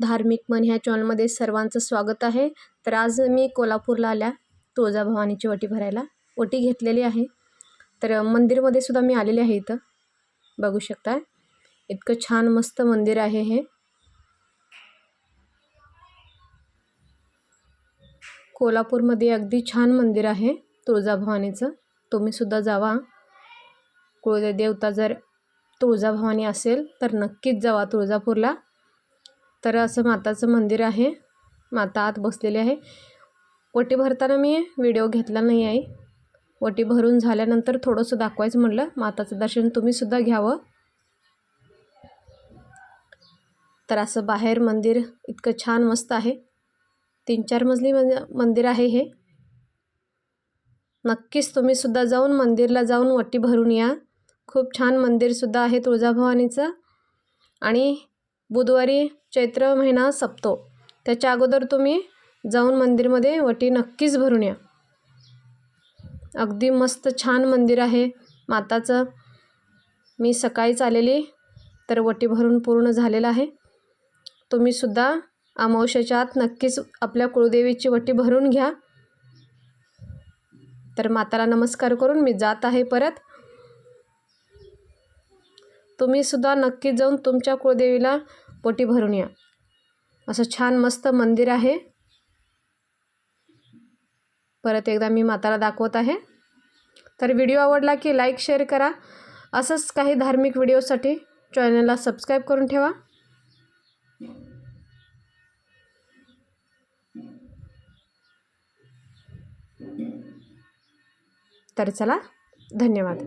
धार्मिक मन ह्या चॅनलमध्ये सर्वांचं स्वागत आहे. तर आज मी कोल्हापूरला आल्या तुळजाभवानीची वटी भरायला. वटी घेतलेली आहे. तर मंदिरमध्ये सुद्धा मी आलेले आहे इथं. बघू शकता. इतकं छान मस्त मंदिर आहे हे. कोल्हापूरमध्ये अगदी छान मंदिर आहे तुळजाभवानीचं. तुम्ही सुद्धा जावा. कुळदेवता जर तुळजाभवानी असेल तर नक्कीच जावा तुळजापूरला. तर असं माताचं मंदिर आहे. माता आत बसलेली आहे. वटी भरताना मी व्हिडिओ घेतला नाही आहे. वटी भरून झाल्यानंतर थोडंसं दाखवायचं म्हटलं माताचं दर्शन तुम्हीसुद्धा घ्यावं. तर असं बाहेर मंदिर इतकं छान मस्त आहे. तीन चार मजली मंदिर आहे हे. नक्कीच तुम्हीसुद्धा जाऊन मंदिरला जाऊन वटी भरून या. खूप छान मंदिरसुद्धा आहे तुळजाभवानीचं. आणि बुधवारी चैत्र महिना सपतो. त्याच्या अगोदर तुम्ही जाऊन मंदिरमध्ये वटी नक्कीच भरून या. अगदी मस्त छान मंदिर आहे. माताचं मी सकाळीच आलेली तर वटी भरून पूर्ण झालेलं आहे. तुम्हीसुद्धा अमावश्याच्या आत नक्कीच आपल्या कुळदेवीची वटी भरून घ्या. तर माताला नमस्कार करून मी जात आहे परत. तुम्हीसुद्धा नक्की जाऊन तुमच्या कुळदेवीला पोटी भरून या. असं छान मस्त मंदिर आहे. परत एकदा मी माताला दाखवत आहे. तर व्हिडिओ आवडला की लाईक शेअर करा. असंच काही धार्मिक व्हिडिओसाठी चॅनलला सबस्क्राईब करून ठेवा. तर चला धन्यवाद.